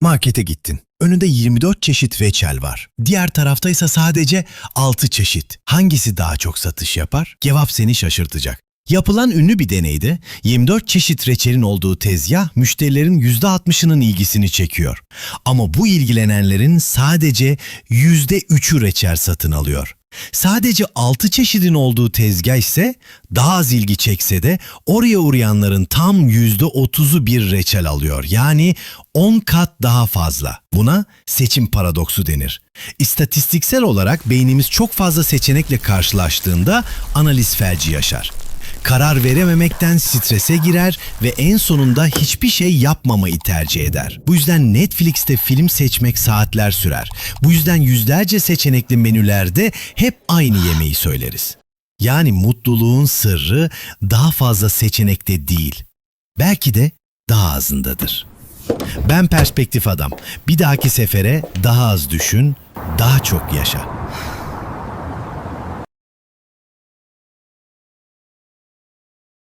Markete gittin. Önünde 24 çeşit reçel var. Diğer tarafta ise sadece 6 çeşit. Hangisi daha çok satış yapar? Cevap seni şaşırtacak. Yapılan ünlü bir deneyde 24 çeşit reçelin olduğu tezgah müşterilerin %60'ının ilgisini çekiyor. Ama bu ilgilenenlerin sadece %3'ü reçel satın alıyor. Sadece 6 çeşidin olduğu tezgah ise daha az ilgi çekse de oraya uğrayanların tam %30'u bir reçel alıyor. Yani 10 kat daha fazla. Buna seçim paradoksu denir. İstatistiksel olarak beynimiz çok fazla seçenekle karşılaştığında analiz felci yaşar. Karar verememekten strese girer ve en sonunda hiçbir şey yapmamayı tercih eder. Bu yüzden Netflix'te film seçmek saatler sürer. Bu yüzden yüzlerce seçenekli menülerde hep aynı yemeği söyleriz. Yani mutluluğun sırrı daha fazla seçenekte değil. Belki de daha azındadır. Ben perspektif adam. Bir dahaki sefere daha az düşün, daha çok yaşa.